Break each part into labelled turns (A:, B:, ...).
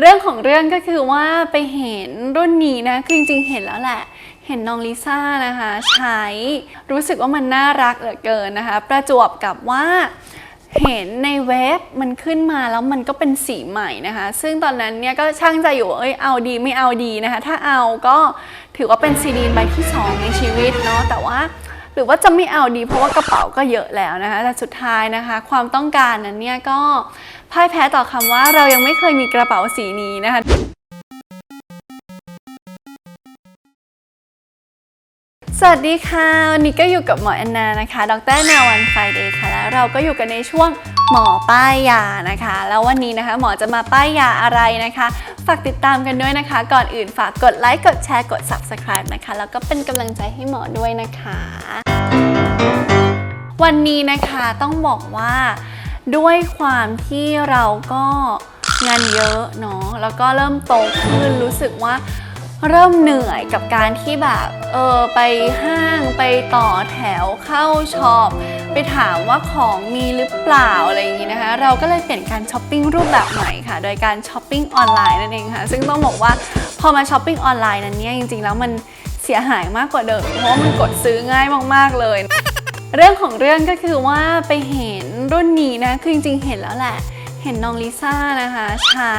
A: เรื่องของเรื่องก็คือว่าไปเห็นรุ่นนี้นะคือจริงๆเห็นแล้วแหละ เห็นน้องลิซ่านะคะใช้รู้สึกว่ามันน่ารักเหลือเกินนะคะ ประจวบกับว่าเห็นในเว็บมันขึ้นมาแล้วมันก็เป็นสีใหม่นะคะ ซึ่งตอนนั้นเนี่ยก็ช่างใจอยู่เอ้ยเอาดีไม่เอาดีนะคะ ถ้าเอาก็ถือว่าเป็นซีดีนใบที่สองในชีวิตเนาะแต่ว่าหรือว่าจะไม่เอาดีเพราะว่ากระเป๋าก็เยอะแล้วนะคะ แต่สุดท้ายนะคะ ความต้องการนั้นเนี่ยก็ พ่ายแพ้ต่อคำว่าเรายังไม่เคยมีกระเป๋าสีนี้นะคะสวัสดีค่ะ วันนี้ก็อยู่กับหมอแอนนานะคะ ดรนาวันไฟเดย์ค่ะ แล้วเราก็อยู่กันในช่วงหมอป้ายยานะคะ แล้ววันนี้นะคะหมอจะมาป้ายยาอะไรนะคะ ฝากติดตามกันด้วยนะคะ ก่อนอื่นฝากกดไลค์ กดแชร์ กด subscribe นะคะ แล้วก็เป็นกำลังใจให้หมอด้วยนะคะ วันนี้นะคะต้องบอกว่า ด้วยความที่เราก็งานเยอะเนาะแล้วก็เริ่มโตขึ้นรู้สึกว่าเริ่มเหนื่อยกับการที่แบบเออไปห้างไปต่อแถวเข้าช็อปไปถามว่าของมีหรือเปล่าอะไรอย่างนี้นะคะ เราก็เลยเปลี่ยนการช้อปปิ้งรูปแบบใหม่ค่ะ โดยการช้อปปิ้งออนไลน์นั่นเองค่ะ ซึ่งต้องบอกว่าพอมาช้อปปิ้งออนไลน์นั้นเนี่ยจริงๆแล้วมันเสียหายมากกว่าเดิม เพราะว่ามันกดซื้อง่ายมากๆเลย เรื่องของเรื่องก็คือว่าไปเห็นรุ่นนี้นะ คือจริงๆเห็นแล้วแหละ เห็นน้องลิซ่านะคะ ใช้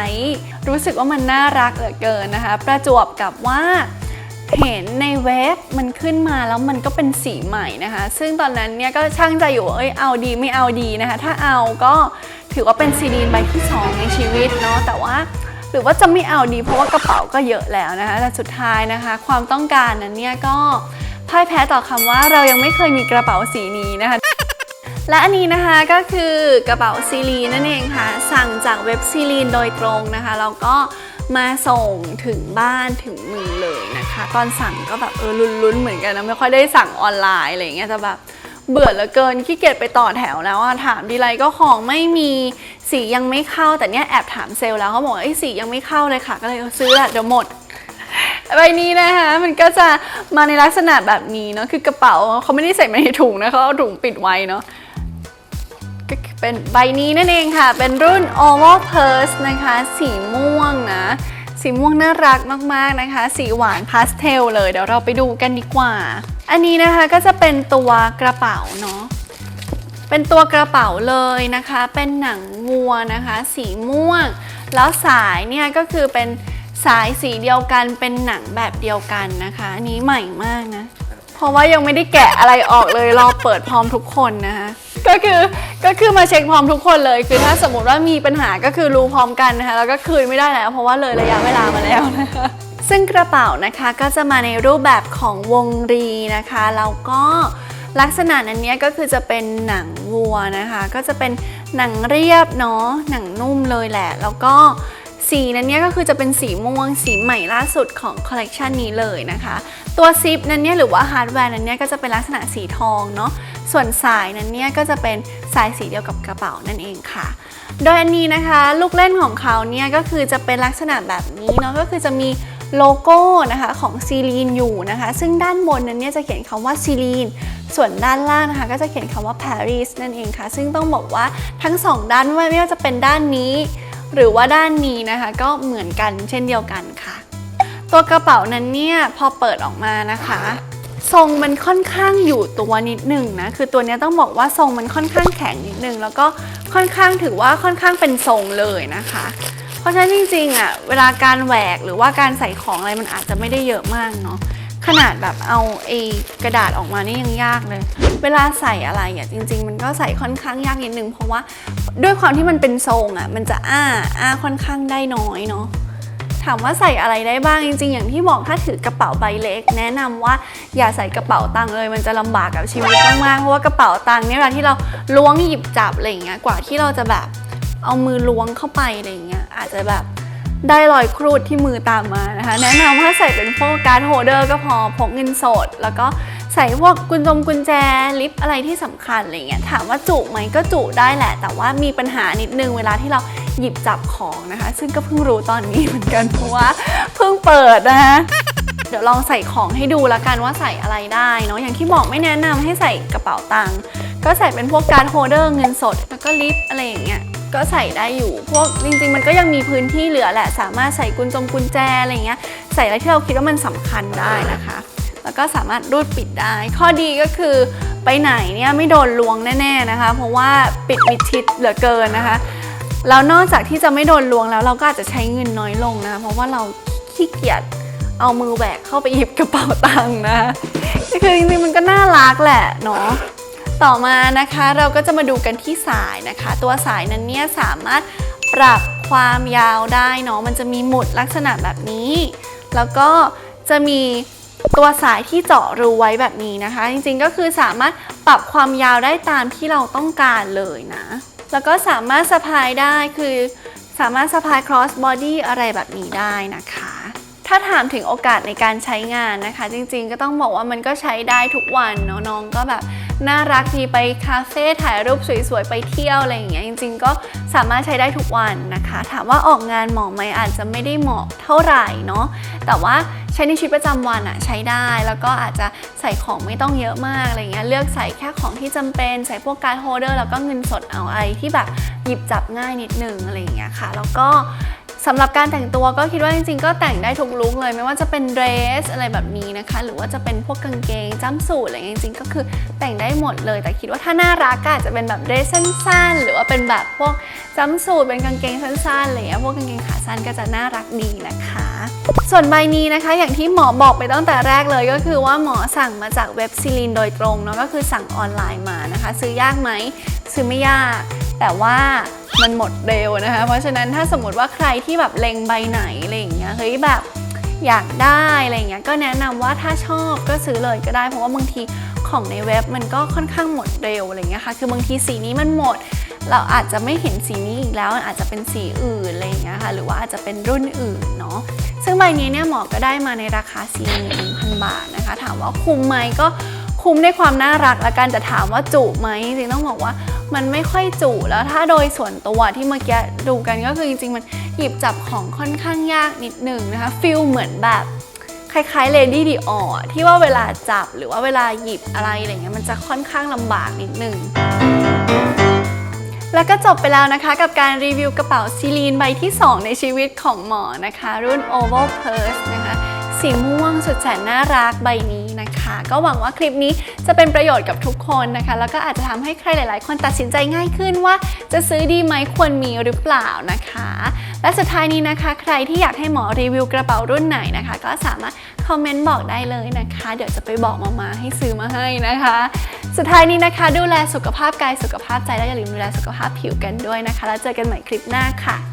A: รู้สึกว่ามันน่ารักเหลือเกินนะคะ ประจวบกับว่าเห็นในเว็บมันขึ้นมาแล้วมันก็เป็นสีใหม่นะคะ ซึ่งตอนนั้นเนี่ยก็ช่างใจอยู่เอ้ยเอาดีไม่เอาดีนะคะ ถ้าเอาก็ถือว่าเป็นซีดีนใบที่สองในชีวิตเนาะแต่ว่าหรือว่าจะไม่เอาดีเพราะว่ากระเป๋าก็เยอะแล้วนะคะ แต่สุดท้ายนะคะ ความต้องการนั้นเนี่ยก็ พ่ายแพ้ต่อคำว่าเรายังไม่เคยมีกระเป๋าสีนี้นะคะ และอันนี้นะคะก็คือกระเป๋าซีลีนนั่นเองค่ะ สั่งจากเว็บซีลีนโดยตรงนะคะแล้วก็มาส่งถึงบ้านถึงมือเลยนะคะ ตอนสั่งก็แบบเออลุ้นๆเหมือนกันนะไม่ค่อยได้สั่งออนไลน์อะไรเงี้ยจะแบบเบื่อเหลือเกินขี้เกียจไปต่อแถวแล้วอะถามทีไรก็ของไม่มีสียังไม่เข้าแต่เนี้ยแอบถามเซลล์แล้วเขาบอกว่าไอ้สียังไม่เข้าเลยค่ะ ก็เลยซื้อแหละเดี๋ยวหมด ใบนี้นะคะมันก็จะมาในลักษณะแบบนี้เนาะคือกระเป๋าเขาไม่ได้ใส่มาในถุงนะเขาเอาถุงปิดไว้เนาะก็เป็นใบนี้นั่นเองค่ะ เป็นรุ่น Oval Purse นะคะ สีม่วงนะ สีม่วงน่ารักมากๆนะคะ สีหวานพาสเทลเลยเดี๋ยวเราไปดูกันดีกว่า อันนี้นะคะก็จะเป็นตัวกระเป๋าเนาะเป็นตัวกระเป๋าเลยนะคะ เป็นหนังวัวนะคะ สีม่วง แล้วสายเนี่ยก็คือเป็น สายสีเดียวกันเป็นหนังแบบเดียวกันนะคะ อันนี้ใหม่มากนะ เพราะว่ายังไม่ได้แกะอะไรออกเลยรอเปิดพร้อมทุกคนนะคะก็คือก็คือมาเช็คพร้อมทุกคนเลย คือถ้าสมมติว่ามีปัญหาก็คือรู้พร้อมกันนะคะแล้วก็คืนไม่ได้แล้วเพราะว่าเลยระยะเวลามาแล้วนะคะซึ่งกระเป๋านะคะก็จะมาในรูปแบบของวงรีนะคะแล้วก็ลักษณะนั้นเนี้ยก็คือจะเป็นหนังวัวนะคะ ก็จะเป็นหนังเรียบเนาะหนังนุ่มเลยแหละ แล้วก็ สีนั้นเนี่ยก็คือจะเป็นสีม่วง สีใหม่ล่าสุดของคอลเลกชันนี้เลยนะคะ ตัวซิปนั้นเนี่ยหรือว่าฮาร์ดแวร์นั้นเนี่ยก็จะเป็นลักษณะสีทองเนาะส่วนสายนั้นเนี่ยก็จะเป็นสายสีเดียวกับกระเป๋านั่นเองค่ะ โดยอันนี้นะคะลูกเล่นของเขาเนี่ยก็คือจะเป็นลักษณะแบบนี้เนาะก็คือจะมีโลโก้นะคะของซีลีนอยู่นะคะ ซึ่งด้านบนนั้นเนี่ยจะเขียนคำว่าซีลีนส่วนด้านล่างนะคะ ก็จะเขียนคำว่า Paris นั่นเองค่ะ ซึ่งต้องบอกว่าทั้งสองด้านไม่ว่าจะเป็นด้านนี้ หรือว่าด้านนี้นะคะ ก็เหมือนกันเช่นเดียวกันค่ะ ตัวกระเป๋านั้นเนี่ยพอเปิดออกมานะคะ ทรงมันค่อนข้างอยู่ตัวนิดหนึ่งนะคือตัวนี้ต้องบอกว่าทรงมันค่อนข้างแข็งนิดนึงแล้วก็ค่อนข้างถือว่าค่อนข้างเป็นทรงเลยนะคะ เพราะฉะนั้นจริงๆอะเวลาการแหวกหรือว่าการใส่ของอะไรมันอาจจะไม่ได้เยอะมากเนาะ ขนาดแบบเอาไอ้กระดาษออกมานี่ยังยากเลย เวลาใส่อะไรอะจริง ๆ มันก็ใส่ค่อนข้างยากนิดนึงเพราะว่าด้วยความที่มันเป็นทรงอะมันจะอ้าอ้าค่อนข้างได้น้อยเนาะถามว่าใส่อะไรได้บ้างจริง ๆ อย่างที่บอกถ้าถือกระเป๋าใบเล็ก แนะนำว่าอย่าใส่กระเป๋าตังค์เลย มันจะลำบากกับชีวิตมากๆเพราะว่ากระเป๋าตังค์เนี่ยเวลาที่เราล้วงหยิบจับอะไรอย่างเงี้ยกว่าที่เราจะแบบเอามือล้วงเข้าไปอะไรอย่างเงี้ยอาจจะแบบ ได้รอยครูดที่มือตามมานะคะ แนะนำว่าใส่เป็นพวกการ์ดโฮเดอร์ก็พอพกเงินสด แล้วก็ใส่พวกกุญจงกุญแจลิปอะไรที่สำคัญอะไรเงี้ยถามว่าจุไหมก็จุได้แหละ แต่ว่ามีปัญหานิดนึงเวลาที่เราหยิบจับของนะคะ ซึ่งก็เพิ่งรู้ตอนนี้เหมือนกันเพราะว่าเพิ่งเปิดนะคะเดี๋ยวลองใส่ของให้ดูละกันว่าใส่อะไรได้เนาะอย่างที่บอกไม่แนะนำให้ใส่กระเป๋าตังค์ก็ใส่เป็นพวกการ์ดโฮเดอร์เงินสด แล้วก็ลิปอะไรอย่างเงี้ย ก็ใส่ได้อยู่ พวกจริง ๆ มันก็ยังมีพื้นที่เหลือแหละ สามารถใส่กุญจงกุญแจอะไรเงี้ย ใส่อะไรที่เราคิดว่ามันสำคัญได้นะคะ แล้วก็สามารถรูดปิดได้ ข้อดีก็คือไปไหนเนี่ยไม่โดนลวงแน่ๆนะคะ เพราะว่าปิดมิดชิดเหลือเกินนะคะ แล้วนอกจากที่จะไม่โดนลวงแล้วเราก็อาจจะใช้เงินน้อยลงนะ เพราะว่าเราขี้เกียจเอามือแหวกเข้าไปหยิบกระเป๋าตังค์นะ คือจริงๆมันก็น่ารักแหละเนาะ ต่อมานะคะเราก็จะมาดูกันที่สายนะคะ ตัวสายนั้นเนี่ยสามารถปรับความยาวได้เนาะมันจะมีหมุดลักษณะแบบนี้ แล้วก็จะมีตัวสายที่เจาะรูไว้แบบนี้นะคะ จริงๆก็คือสามารถปรับความยาวได้ตามที่เราต้องการเลยนะ แล้วก็สามารถสะพายได้คือสามารถสะพาย cross body อะไรแบบนี้ได้นะคะ ถ้าถามถึงโอกาสในการใช้งานนะคะ จริงๆก็ต้องบอกว่ามันก็ใช้ได้ทุกวันเนาะน้องก็แบบ น่ารักดีไปคาเฟ่ถ่ายรูปสวยๆ ไปเที่ยวอะไรอย่างเงี้ยจริง ๆ ก็สามารถใช้ได้ทุกวันนะคะ ถามว่าออกงานเหมาะไหมอาจจะไม่ได้เหมาะเท่าไหร่เนาะแต่ว่าใช้ในชีวิตประจำวันอะใช้ได้แล้วก็อาจจะใส่ของไม่ต้องเยอะมากอะไรเงี้ยเลือกใส่แค่ของที่จำเป็น ใส่พวกการโฮเดอร์แล้วก็เงินสดเอาอะไรที่แบบหยิบจับง่ายนิดนึงอะไรอย่างเงี้ยค่ะ แล้วก็ สำหรับการแต่งตัวก็คิดว่าจริงๆ ก็แต่งได้ทุกลุคเลย ไม่ว่าจะเป็นเดรสอะไรแบบนี้นะคะ หรือว่าจะเป็นพวกกางเกงจ้ำสูทอะไรจริงๆ ก็คือแต่งได้หมดเลย แต่คิดว่าถ้าน่ารักก็อาจจะเป็นแบบเดรสสั้นๆ หรือว่าเป็นแบบพวกจ้ำสูทเป็นกางเกงสั้นๆอะไรเงี้ยพวกกางเกงขาสั้นก็จะน่ารักดีนะคะ ส่วนใบนี้นะคะ อย่างที่หมอบอกไปตั้งแต่แรกเลยก็คือว่าหมอสั่งมาจากเว็บซิลินโดยตรงเนาะก็คือสั่งออนไลน์มานะคะ ซื้อยากไหมซื้อไม่ยาก แต่ว่ามันหมดเร็วนะคะ เพราะฉะนั้นถ้าสมมติว่าใครที่แบบเล็งใบไหนอะไรอย่างเงี้ยเฮ้ยแบบอยากได้อะไรอย่างเงี้ยก็แนะนำว่าถ้าชอบก็ซื้อเลยก็ได้ เพราะว่าบางทีของในเว็บมันก็ค่อนข้างหมดเร็วอะไรเงี้ยค่ะคือบางทีสีนี้มันหมด เราอาจจะไม่เห็นสีนี้อีกแล้วอาจจะเป็นสีอื่นอะไรเงี้ยค่ะหรือว่าอาจจะเป็นรุ่นอื่นเนาะซึ่งใบนี้เนี่ยหมอก็ได้มาในราคา41,000 บาทนะคะ ถามว่าคุ้มไหมก็คุ้มในความน่ารักละกันแต่ถามว่าจุไหมจริงต้องบอกว่า มันไม่ค่อยจุแล้วถ้าโดยส่วนตัวที่เมื่อกี้ดูกันก็คือจริงๆ มันหยิบจับของค่อนข้างยากนิดหนึ่งนะคะฟิลเหมือนแบบคล้ายๆ Lady Dior อที่ว่าเวลาจับหรือว่าเวลาหยิบอะไรอะไรเงี้ยมันจะค่อนข้างลำบากนิดหนึ่งแล้วก็จบไปแล้วนะคะกับการรีวิวกระเป๋าซีลีนใบที่ 2 ในชีวิตของหมอนะคะ รุ่น Oval Purse นะคะสีม่วงสุดแสนน่ารักใบนี้ คะก็หวังว่าคลิปนี้จะเป็นประโยชน์กับทุกคนนะคะ แล้วก็อาจจะทำให้ใครหลาย ๆ คนตัดสินใจง่ายขึ้นว่า จะซื้อดีไหมควรมีหรือเปล่านะคะ และสุดท้ายนี้นะคะ ใครที่อยากให้หมอรีวิวกระเป๋ารุ่นไหนนะคะ ก็สามารถคอมเมนต์บอกได้เลยนะคะ เดี๋ยวจะไปบอกมามาให้ซื้อมาให้นะคะ สุดท้ายนี้นะคะ ดูแลสุขภาพกายสุขภาพใจและอย่าลืมดูแลสุขภาพผิวกันด้วยนะคะ แล้วเจอกันใหม่คลิปหน้าค่ะ